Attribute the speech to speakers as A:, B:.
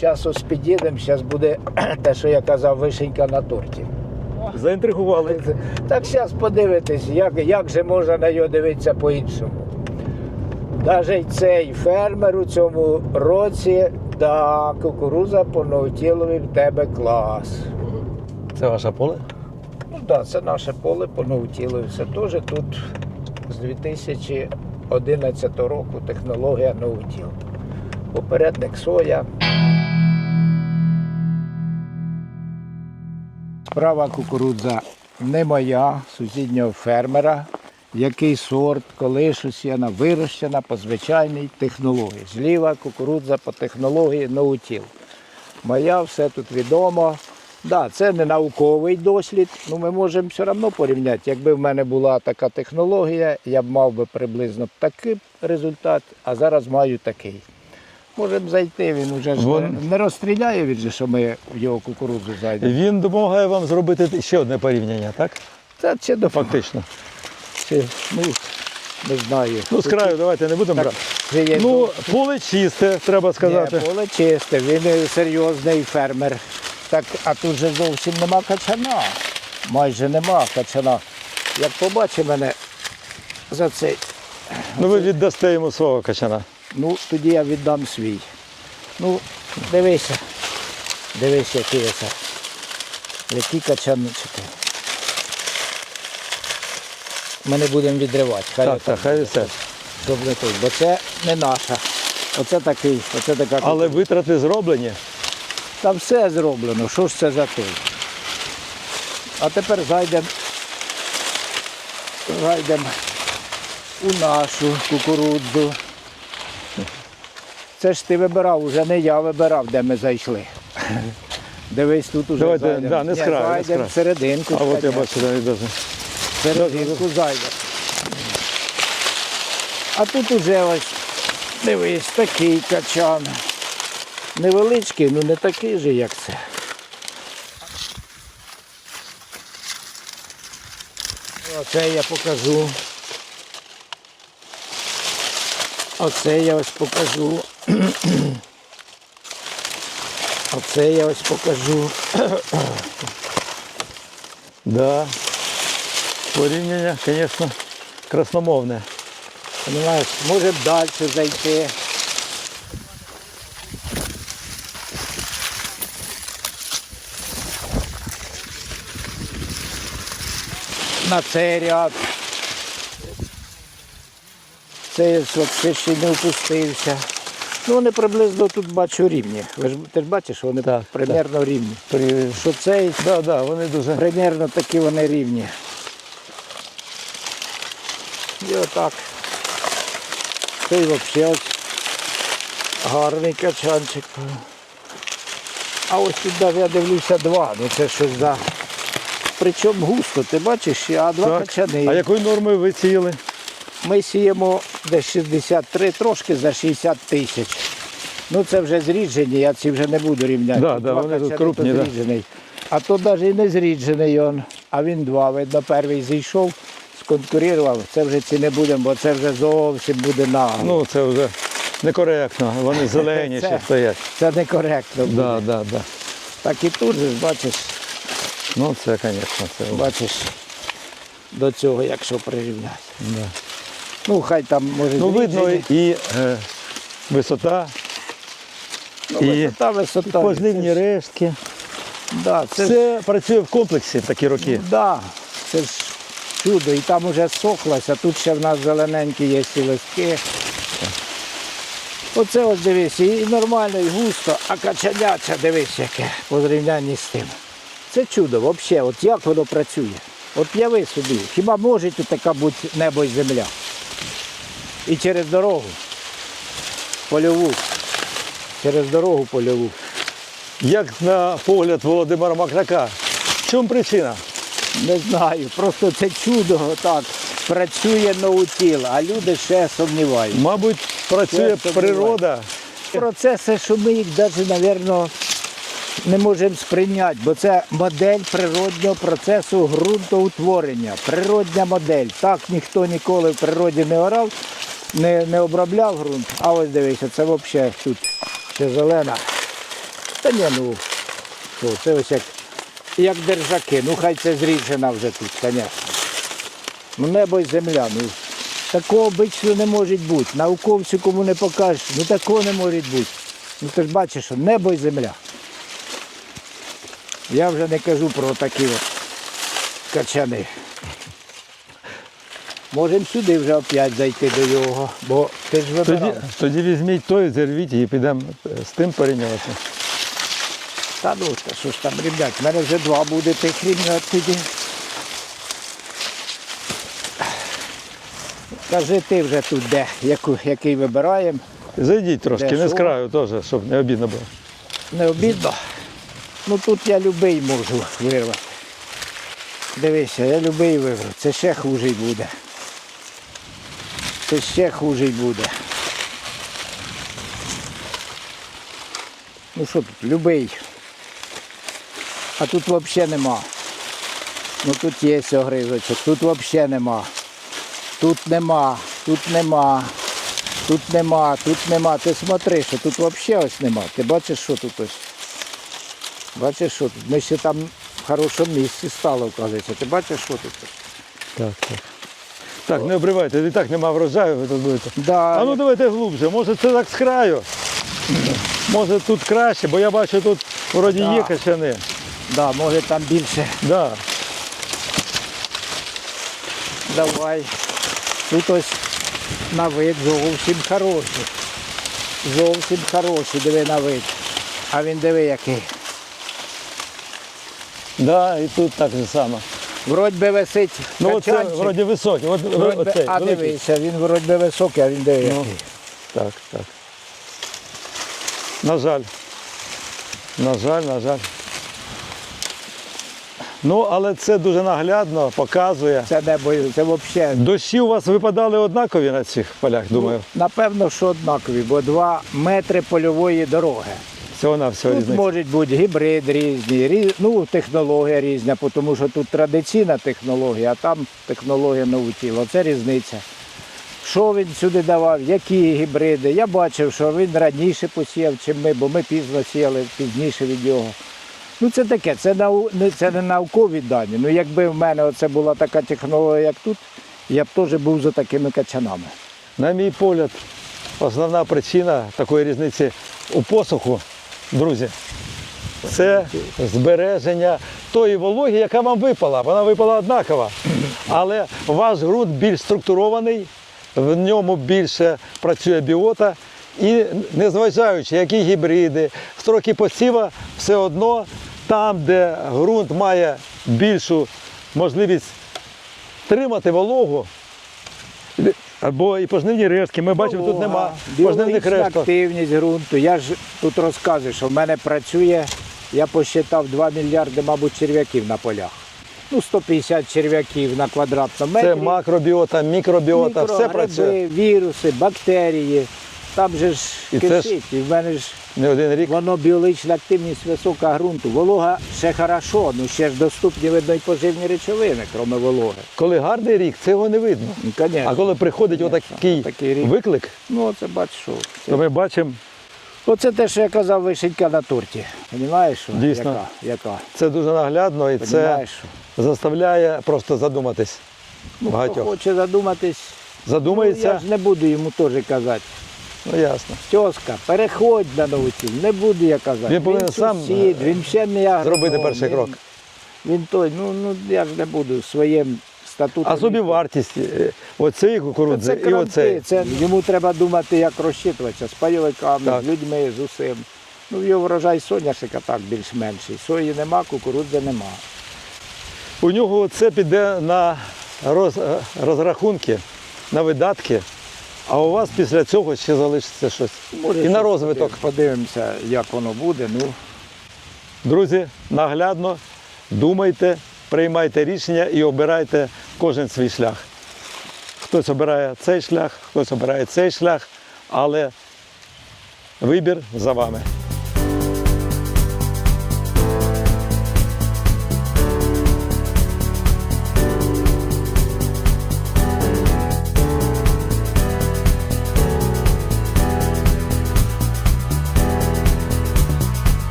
A: зараз ось під'їдемо, зараз буде те, що я казав, вишенька на торті.
B: Заінтригували.
A: Так зараз подивитись, як, як же можна на нього дивитися по-іншому. Навіть цей фермер у цьому році, да, кукуруза по новотілові в тебе клас.
B: Це ваше поле?
A: Ну так, да, це наше поле по новотілові. Це теж тут з 2011 року технологія новотіл. Попередник соя. Справа кукурудза не моя, сусіднього фермера. Який сорт, коли щось вона вирощена по звичайній технології. Зліва кукурудза по технології ноутіл. Моя все тут відомо. Да, це не науковий дослід, ну ми можемо все одно порівняти. Якби в мене була така технологія, я б мав би приблизно такий результат, а зараз маю такий. Можемо зайти, він вже ж
B: Вон-
A: не, не розстріляє він же, що ми в його кукурудзу зайдемо.
B: Він допомагає вам зробити ще одне порівняння, так?
A: Це чи до
B: Фактично.
A: чи, ну, не знаю.
B: Ну, з краю давайте не будемо брати.
A: це є
B: Ну, поле чисте, треба сказати.
A: Ні, поле чисте, він е, серйозний фермер. Так, а тут же зовсім нема качана. Майже нема качана. Як побачить мене за цей,
B: Ну ви віддасте йому свого качана.
A: Ну тоді я віддам свій. Ну, дивися. Дивись, які це. Які качанчики. Ми не будемо відривати. Хай
B: Так, так, хай.
A: Щоб не бо це не наша. Оце такий, оце така.
B: Але витрати зроблені.
A: Там все зроблено, що ж це за той. А тепер зайдемо зайдемо у нашу кукурудзу. Це ж ти вибирав, уже не я вибирав, де ми зайшли. Дивись, тут уже
B: Давайте,
A: зайдемо.
B: да, не
A: Ні,
B: з краю, не з
A: зайдемо
B: краю.
A: в серединку.
B: А от я
A: конечно.
B: бачу, да, віддасте.
A: В серединку зайдемо. А тут уже ось, дивись, такий качан. Невеличкий, ну не такий же, як це. Оце я покажу. Оце я ось покажу. Оце я ось покажу.
B: Да. Порівняння, звісно, красномовне.
A: Понимаєш, може далі зайти. На цей ряд. Це взагалі ще не опустився. Ну, вони приблизно тут бачу рівні. Ви ж ти ж бачиш, вони
B: Так,
A: примерно рівні.
B: При...
A: Що цей
B: Да, да, вони дуже.
A: Примерно такі вони рівні. І отак. Цей взагалі ось гарний качанчик. А ось тут навіть я дивлюся два. Ну це щось за. Причому густо, ти бачиш, а два
B: Так.
A: качани.
B: А якою нормою ви сіяли?
A: Ми сіємо десь 63, трошки за 60 тисяч. Ну це вже зріджені, я ці вже не буду рівняти.
B: Да, да, вони тут крупні, да.
A: зріджений. А то навіть і не зріджений он, а він два. Видно, перший зійшов, сконкурував. Це вже ці не будемо, бо це вже зовсім буде нагло.
B: Ну, це вже некоректно. Вони зелені ще стоять.
A: Це некоректно буде.
B: Да, да, да.
A: Так і тут же, бачиш,
B: Ну, це, звісно, це.
A: бачиш, до цього, якщо прирівняти.
B: Да.
A: Ну, хай там може
B: Ну, видно
A: зріджені.
B: і е, висота,
A: Ну,
B: і
A: висота, висота.
B: позливні
A: Це ж-
B: рештки.
A: Да, це ж
B: Все працює в комплексі такі роки.
A: Так, да, це ж чудо. І там вже сохлося, тут ще в нас зелененькі є ці листки. Оце ось дивись, і нормально, і густо, а качаняча, дивись, яке по зрівнянні з тим. Це чудо, взагалі, от як воно працює. От яви собі, хіба може тут така бути небо і земля? І через дорогу польову. Через дорогу польову.
B: Як на погляд Володимира Макрака. В чому причина?
A: Не знаю, просто це чудо так працює наутіл, а люди ще сумніваються.
B: Мабуть, працює
A: Це
B: природа.
A: Процеси, що ми їх навіть, мабуть, не можемо сприйняти, бо це модель природнього процесу ґрунтоутворення. Природня модель. Так ніхто ніколи в природі не орав, не, не обробляв ґрунт. А ось дивися, це взагалі тут ще зелена. Та ні, ну що, це ось як, як держаки. Ну хай це зріжена вже тут, звісно. Ну небо і земля. Ну, такого обично не може бути. Науковцю кому не покажеш, ну такого не може бути. Ну ти ж бачиш, що небо і земля. Я вже не кажу про такі от качани. Можемо сюди вже опять зайти до його, бо ти ж
B: Тоді,
A: вибирав.
B: тоді візьміть той, зірвіть і підемо з тим порівнювати.
A: Та ну, та що ж там, ребят, в мене вже два буде тих рівня тоді. Кажи ти вже тут де, яку, який вибираємо.
B: Зайдіть трошки,
A: Де,
B: не з краю теж, щоб не обідно було.
A: Не обідно. Ну тут я любий можу вирвати. Дивися, я любий вибрав. Це ще хуже буде. Це ще хуже буде. Ну що тут, любий. А тут взагалі нема. Ну тут є огризочок, тут взагалі нема. Тут нема, тут нема. Тут нема, тут нема. Ти смотри, що тут взагалі ось нема. Ти бачиш, що тут ось? Бачиш, що тут? Ми ще там в хорошому місці стало, вказується. Ти бачиш, що тут?
B: Так, так. Так, не обривайте, і так нема врожаю, ви тут будете.
A: Да,
B: А ну давайте глубже, може це так з краю. Може тут краще, бо я бачу тут вроді
A: Да.
B: є качани.
A: да, може там більше.
B: Да.
A: Давай. Тут ось на вид зовсім хороший. Зовсім хороший, диви на вид. А він диви який.
B: Да, і тут так же само.
A: Вроді би висить
B: Ну оце
A: качанчик.
B: вроді високий. От,
A: Вроді би-
B: оцей,
A: а
B: великий.
A: дивися, він вроді би високий, а він диви
B: Ну.
A: який.
B: Так, так. На жаль. На жаль, на жаль. Ну, але це дуже наглядно показує.
A: Це не небо, це взагалі.
B: Дощі у вас випадали однакові на цих полях, думаю.
A: Напевно, що однакові, бо два метри польової дороги.
B: Всього на всього
A: Тут
B: різниця.
A: можуть бути гібрид різні, різ- ну, технологія різна, тому що тут традиційна технологія, а там технологія наутіла. Це різниця. Що він сюди давав, які гібриди. Я бачив, що він раніше посіяв, чим ми, бо ми пізно сіяли пізніше від нього. Ну це таке, це, нау... не- це не наукові дані. Ну якби в мене оце була така технологія, як тут, я б теж був за такими качанами.
B: На мій погляд, основна причина такої різниці у посуху, друзі, це збереження тої вологи, яка вам випала. Вона випала однакова. Але ваш ґрунт більш структурований, в ньому більше працює біота. І незважаючи, які гібриди, строки посіва, все одно там, де ґрунт має більшу можливість тримати вологу, або і пожнивні рештки. Ми бачимо, тут нема пожнивних решток.
A: активність ґрунту. Я ж тут розказую, що в мене працює, я посчитав 2 мільярди, мабуть, черв'яків на полях. Ну, 150 черв'яків на квадратному метрі.
B: Це макробіота, мікробіота, все
A: працює.
B: працює.
A: віруси, бактерії. Там же ж
B: І це ж-
A: кишить. І в мене ж
B: Не один рік.
A: воно біологічна активність висока ґрунту. Волога ще хорошо, ну ще ж доступні видно і поживні речовини, крім вологи.
B: Коли гарний рік, цього не видно.
A: Ну, конечно.
B: А коли приходить
A: Конечно.
B: отакий
A: Такий рік.
B: виклик,
A: Ну, оце бач, що.
B: то ми бачимо,
A: Оце те, що я казав, вишенька на торті. Понімаєш.
B: Дійсно.
A: Яка? Яка?
B: це дуже наглядно і це заставляє просто задуматись.
A: Ну, хто хоче задуматись, ну, я ж не буду йому теж казати.
B: Ну ясно.
A: Тьоска, переходь на научів, не буду я казати.
B: Він повинен сам,
A: сусід, він ще не агроном,
B: зробити перший крок.
A: Він той, ну, ну я ж не буду своїм статутом.
B: А собі вартість е, оцеї
A: Це
B: кукурудзи і
A: кранти,
B: оцеї.
A: це йому треба думати, як розчитуватися з пайовиками,
B: Так.
A: з людьми, з усім. Ну, його врожай соняшника так більш-менший. Сої нема, кукурудзи нема.
B: У нього це піде на роз, е, розрахунки, на видатки, а у вас після цього ще залишиться щось.
A: Може,
B: і на розвиток.
A: Подивимося, як воно буде. Ну,
B: Друзі, наглядно думайте, приймайте рішення і обирайте кожен свій шлях. Хтось обирає цей шлях, хтось обирає цей шлях, але вибір за вами.